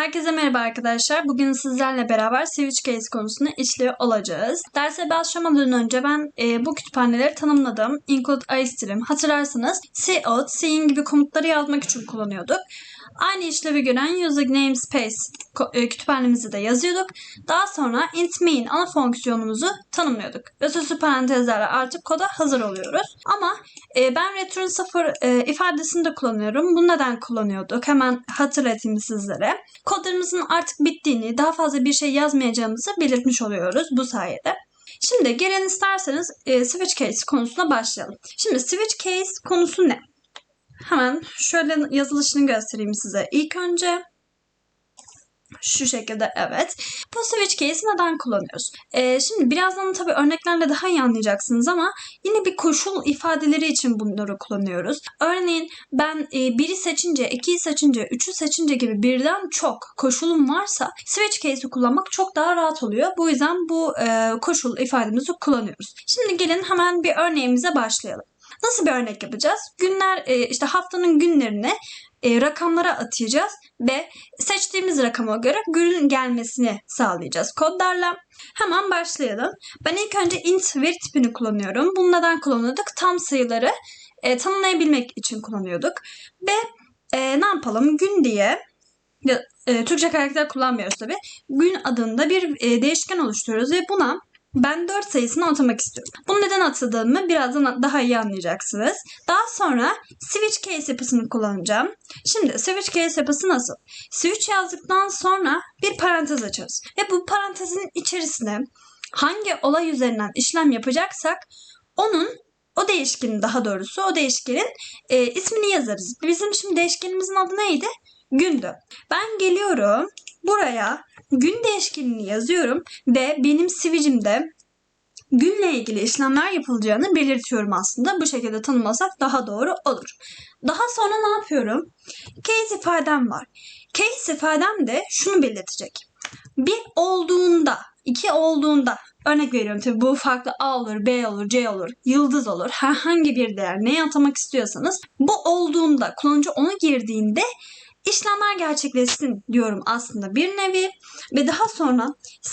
Herkese merhaba arkadaşlar. Bugün sizlerle beraber switch case konusunu işliyor olacağız. Derse başlamadan önce ben e, bu kütüphaneleri tanımladım. Include iStream. Hatırlarsanız cout, cin gibi komutları yazmak için kullanıyorduk. Aynı işlevi gören user namespace e, kütüphanemizi de yazıyorduk. Daha sonra int main ana fonksiyonumuzu tanımlıyorduk. Ve süslü parantezlerle artık koda hazır oluyoruz. Ama e, ben return 0 e, ifadesini de kullanıyorum. Bu neden kullanıyorduk? Hemen hatırlatayım sizlere. Kodlarımızın artık bittiğini, daha fazla bir şey yazmayacağımızı belirtmiş oluyoruz bu sayede. Şimdi gelin isterseniz e, switch case konusuna başlayalım. Şimdi switch case konusu ne? Hemen şöyle yazılışını göstereyim size. İlk önce şu şekilde evet. Bu switch case'i neden kullanıyoruz? Ee, şimdi birazdan tabii örneklerle daha iyi anlayacaksınız ama yine bir koşul ifadeleri için bunları kullanıyoruz. Örneğin ben e, biri seçince, ikiyi seçince, üçü seçince gibi birden çok koşulum varsa switch case'i kullanmak çok daha rahat oluyor. Bu yüzden bu e, koşul ifademizi kullanıyoruz. Şimdi gelin hemen bir örneğimize başlayalım. Nasıl bir örnek yapacağız? Günler e, işte haftanın günlerini e, rakamlara atayacağız ve seçtiğimiz rakama göre günün gelmesini sağlayacağız kodlarla. Hemen başlayalım. Ben ilk önce int veri tipini kullanıyorum. Bunu neden kullanıyorduk? Tam sayıları e, tanımlayabilmek için kullanıyorduk. Ve e, ne yapalım? Gün diye ya, e, Türkçe karakter kullanmıyoruz tabi. Gün adında bir e, değişken oluşturuyoruz ve buna ben 4 sayısını atamak istiyorum. Bunu neden atadığımı birazdan daha iyi anlayacaksınız. Daha sonra switch case yapısını kullanacağım. Şimdi switch case yapısı nasıl? Switch yazdıktan sonra bir parantez açarız. Ve bu parantezin içerisine hangi olay üzerinden işlem yapacaksak onun o değişkenin daha doğrusu o değişkenin e, ismini yazarız. Bizim şimdi değişkenimizin adı neydi? Gündü. Ben geliyorum buraya gün değişkenini yazıyorum ve benim switch'imde günle ilgili işlemler yapılacağını belirtiyorum aslında. Bu şekilde tanımlasak daha doğru olur. Daha sonra ne yapıyorum? Case ifadem var. Case ifadem de şunu belirtecek. Bir olduğunda, iki olduğunda örnek veriyorum tabii bu farklı A olur, B olur, C olur, yıldız olur. Herhangi bir değer neye atamak istiyorsanız bu olduğunda kullanıcı onu girdiğinde işlemler gerçekleşsin diyorum aslında bir nevi ve daha sonra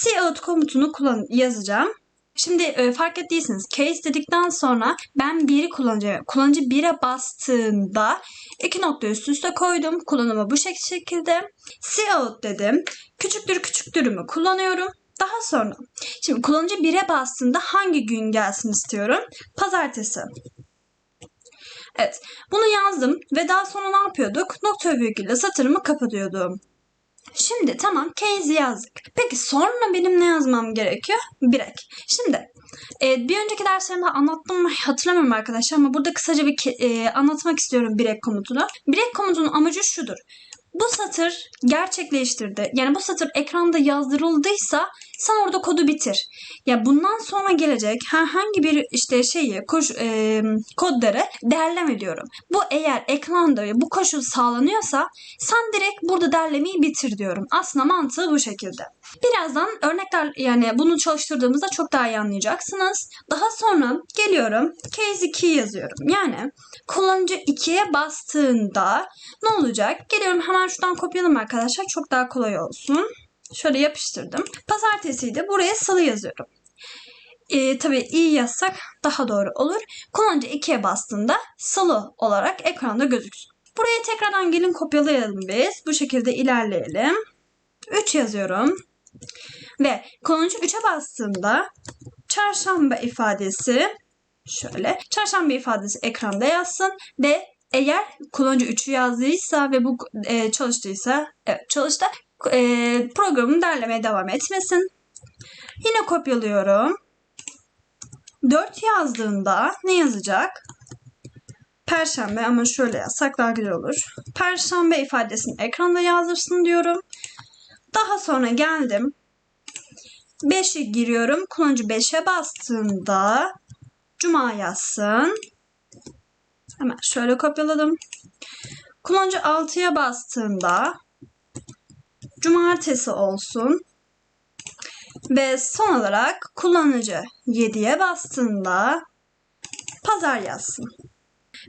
cout komutunu kullan yazacağım. Şimdi e, fark ettiyseniz case dedikten sonra ben biri kullanıcı kullanıcı 1'e bastığında iki nokta üst üste koydum. Kullanımı bu şekilde. Cout dedim. Küçüktür küçüktürümü kullanıyorum. Daha sonra şimdi kullanıcı 1'e bastığında hangi gün gelsin istiyorum? Pazartesi. Evet. Bunu yazdım ve daha sonra ne yapıyorduk? Nokta virgülle satırımı kapatıyordum. Şimdi tamam case yazdık. Peki sonra benim ne yazmam gerekiyor? Break. Şimdi e, bir önceki derslerimde anlattım mı hatırlamıyorum arkadaşlar ama burada kısaca bir e, anlatmak istiyorum break komutunu. Break komutunun amacı şudur. Bu satır gerçekleştirdi. Yani bu satır ekranda yazdırıldıysa sen orada kodu bitir. Ya bundan sonra gelecek herhangi bir işte şeyi koş, e, kodları derleme diyorum. Bu eğer ekranda bu koşul sağlanıyorsa sen direkt burada derlemeyi bitir diyorum. Aslında mantığı bu şekilde. Birazdan örnekler yani bunu çalıştırdığımızda çok daha iyi anlayacaksınız. Daha sonra geliyorum case 2 yazıyorum. Yani kullanıcı 2'ye bastığında ne olacak? Geliyorum hemen şuradan kopyalım arkadaşlar. Çok daha kolay olsun. Şöyle yapıştırdım. Pazartesiydi. Buraya salı yazıyorum. Ee, tabii iyi yazsak daha doğru olur. Kullanıcı 2'ye bastığında salı olarak ekranda gözüksün. Buraya tekrardan gelin kopyalayalım biz. Bu şekilde ilerleyelim. 3 yazıyorum. Ve kullanıcı 3'e bastığında çarşamba ifadesi şöyle çarşamba ifadesi ekranda yazsın ve eğer kullanıcı 3'ü yazdıysa ve bu e, çalıştıysa evet çalıştı e, programın derlemeye devam etmesin. Yine kopyalıyorum. 4 yazdığında ne yazacak? Perşembe ama şöyle yazsak daha güzel olur. Perşembe ifadesini ekranda yazdırsın diyorum. Daha sonra geldim. 5'i giriyorum. Kullanıcı 5'e bastığında Cuma yazsın. Hemen şöyle kopyaladım. Kullanıcı 6'ya bastığında Cumartesi olsun. Ve son olarak kullanıcı 7'ye bastığında pazar yazsın.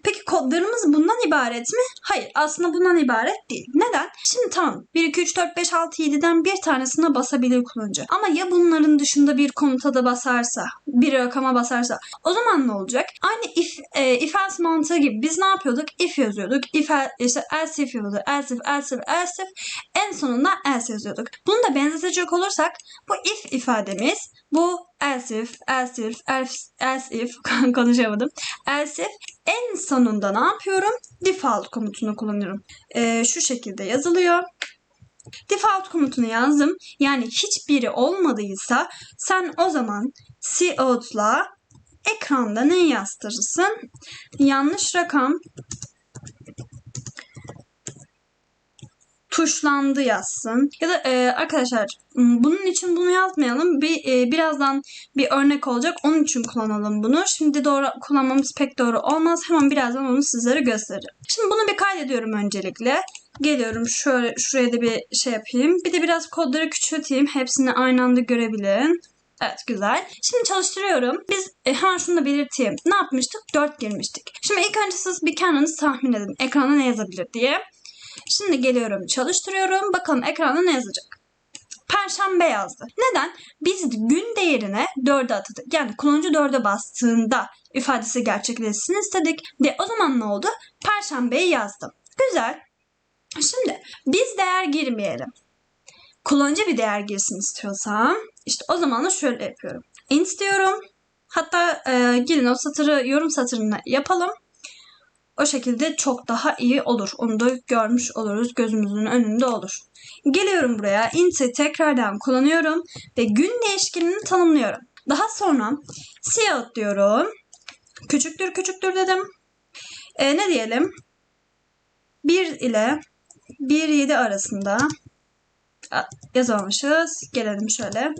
Peki kodlarımız bundan ibaret mi? Hayır aslında bundan ibaret değil. Neden? Şimdi tamam 1, 2, 3, 4, 5, 6, 7'den bir tanesine basabilir kullanıcı. Ama ya bunların dışında bir komuta da basarsa, bir rakama basarsa o zaman ne olacak? Aynı if, e, if else mantığı gibi biz ne yapıyorduk? If yazıyorduk. If işte else if yazıyorduk. Else if, else if, else if. En sonunda else yazıyorduk. Bunu da benzetecek olursak bu if ifademiz bu else if, else if, else, else if konuşamadım. Else if en sonunda ne yapıyorum? Default komutunu kullanıyorum. Ee, şu şekilde yazılıyor. Default komutunu yazdım. Yani hiçbiri olmadıysa sen o zaman cout'la ekranda ne yazdırırsın? Yanlış rakam tuşlandı yazsın. Ya da e, arkadaşlar bunun için bunu yazmayalım. Bir e, birazdan bir örnek olacak. Onun için kullanalım bunu. Şimdi doğru kullanmamız pek doğru olmaz. Hemen birazdan onu sizlere göstereceğim. Şimdi bunu bir kaydediyorum öncelikle. Geliyorum şöyle şuraya da bir şey yapayım. Bir de biraz kodları küçülteyim. Hepsini aynı anda görebilin. Evet güzel. Şimdi çalıştırıyorum. Biz e, hemen şunu da belirteyim. Ne yapmıştık? 4 girmiştik. Şimdi ilk önce siz bir kendiniz tahmin edin. Ekrana ne yazabilir diye. Şimdi geliyorum çalıştırıyorum. Bakalım ekranda ne yazacak? Perşembe yazdı. Neden? Biz gün değerine 4'e atadık. Yani kullanıcı 4'e bastığında ifadesi gerçekleşsin istedik. Ve o zaman ne oldu? Perşembeyi yazdım. Güzel. Şimdi biz değer girmeyelim. Kullanıcı bir değer girsin istiyorsam işte o zaman da şöyle yapıyorum. int diyorum. Hatta e, gelin o satırı yorum satırını yapalım. O şekilde çok daha iyi olur. Onu da görmüş oluruz. Gözümüzün önünde olur. Geliyorum buraya. int'i tekrardan kullanıyorum ve gün değişkenini tanımlıyorum. Daha sonra cout diyorum. Küçüktür küçüktür dedim. E, ne diyelim? 1 ile 1.7 arasında yazamamışız. Gelelim şöyle.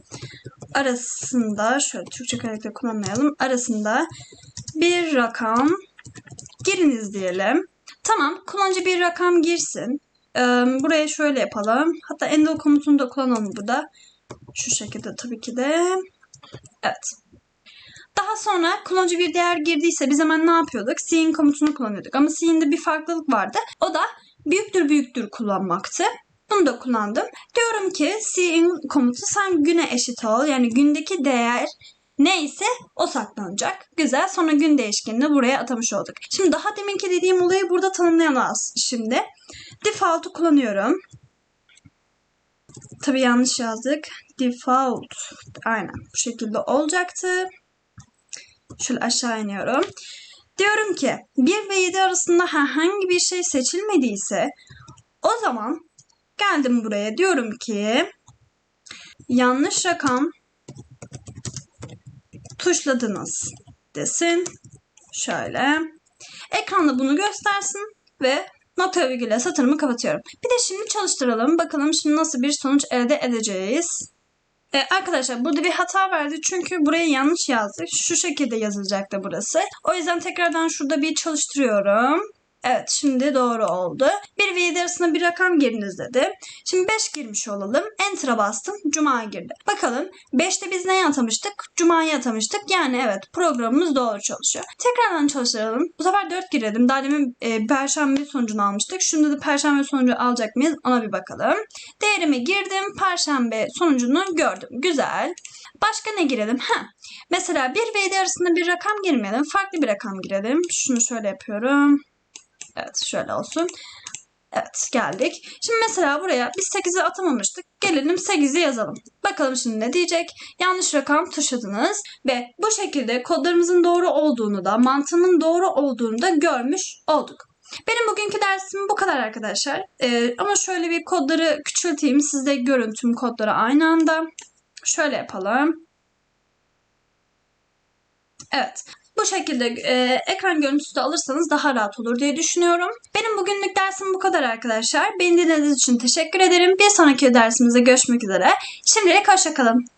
Arasında şöyle Türkçe karakter kullanmayalım. Arasında bir rakam giriniz diyelim. Tamam kullanıcı bir rakam girsin. Buraya şöyle yapalım. Hatta endel komutunu da kullanalım burada. Şu şekilde tabii ki de. Evet. Daha sonra kullanıcı bir değer girdiyse biz hemen ne yapıyorduk? Cin komutunu kullanıyorduk. Ama Cin'de bir farklılık vardı. O da büyüktür büyüktür kullanmaktı. Bunu da kullandım. Diyorum ki cin komutu sen güne eşit ol. Yani gündeki değer neyse o saklanacak. Güzel. Sonra gün değişkenini buraya atamış olduk. Şimdi daha deminki dediğim olayı burada tanımlayamaz şimdi. Default'u kullanıyorum. Tabii yanlış yazdık. Default. Aynen bu şekilde olacaktı. Şöyle aşağı iniyorum. Diyorum ki 1 ve 7 arasında herhangi bir şey seçilmediyse o zaman geldim buraya diyorum ki yanlış rakam tuşladınız desin. Şöyle. Ekranda bunu göstersin ve nokta virgüle satırımı kapatıyorum. Bir de şimdi çalıştıralım. Bakalım şimdi nasıl bir sonuç elde edeceğiz. Ee, arkadaşlar burada bir hata verdi çünkü buraya yanlış yazdık. Şu şekilde yazılacaktı burası. O yüzden tekrardan şurada bir çalıştırıyorum. Evet şimdi doğru oldu. 1 ve 7 arasında bir rakam giriniz dedi. Şimdi 5 girmiş olalım. Enter'a bastım. Cuma girdi. Bakalım 5'te biz neyi atamıştık? Cuma'yı atamıştık. Yani evet programımız doğru çalışıyor. Tekrardan çalıştıralım. Bu sefer 4 girelim. Daha demin e, perşembe sonucunu almıştık. Şimdi de perşembe sonucu alacak mıyız? Ona bir bakalım. Değerimi girdim. Perşembe sonucunu gördüm. Güzel. Başka ne girelim? Ha. Mesela 1 ve 7 arasında bir rakam girmeyelim. Farklı bir rakam girelim. Şunu şöyle yapıyorum. Evet şöyle olsun. Evet geldik. Şimdi mesela buraya biz 8'i atamamıştık. Gelelim 8'i yazalım. Bakalım şimdi ne diyecek? Yanlış rakam tuşladınız ve bu şekilde kodlarımızın doğru olduğunu da mantığının doğru olduğunu da görmüş olduk. Benim bugünkü dersim bu kadar arkadaşlar. Ee, ama şöyle bir kodları küçülteyim. Siz de görün tüm kodları aynı anda. Şöyle yapalım. Evet. Bu şekilde e, ekran görüntüsü de alırsanız daha rahat olur diye düşünüyorum. Benim bugünlük dersim bu kadar arkadaşlar. Beni dinlediğiniz için teşekkür ederim. Bir sonraki dersimizde görüşmek üzere. Şimdilik hoşçakalın.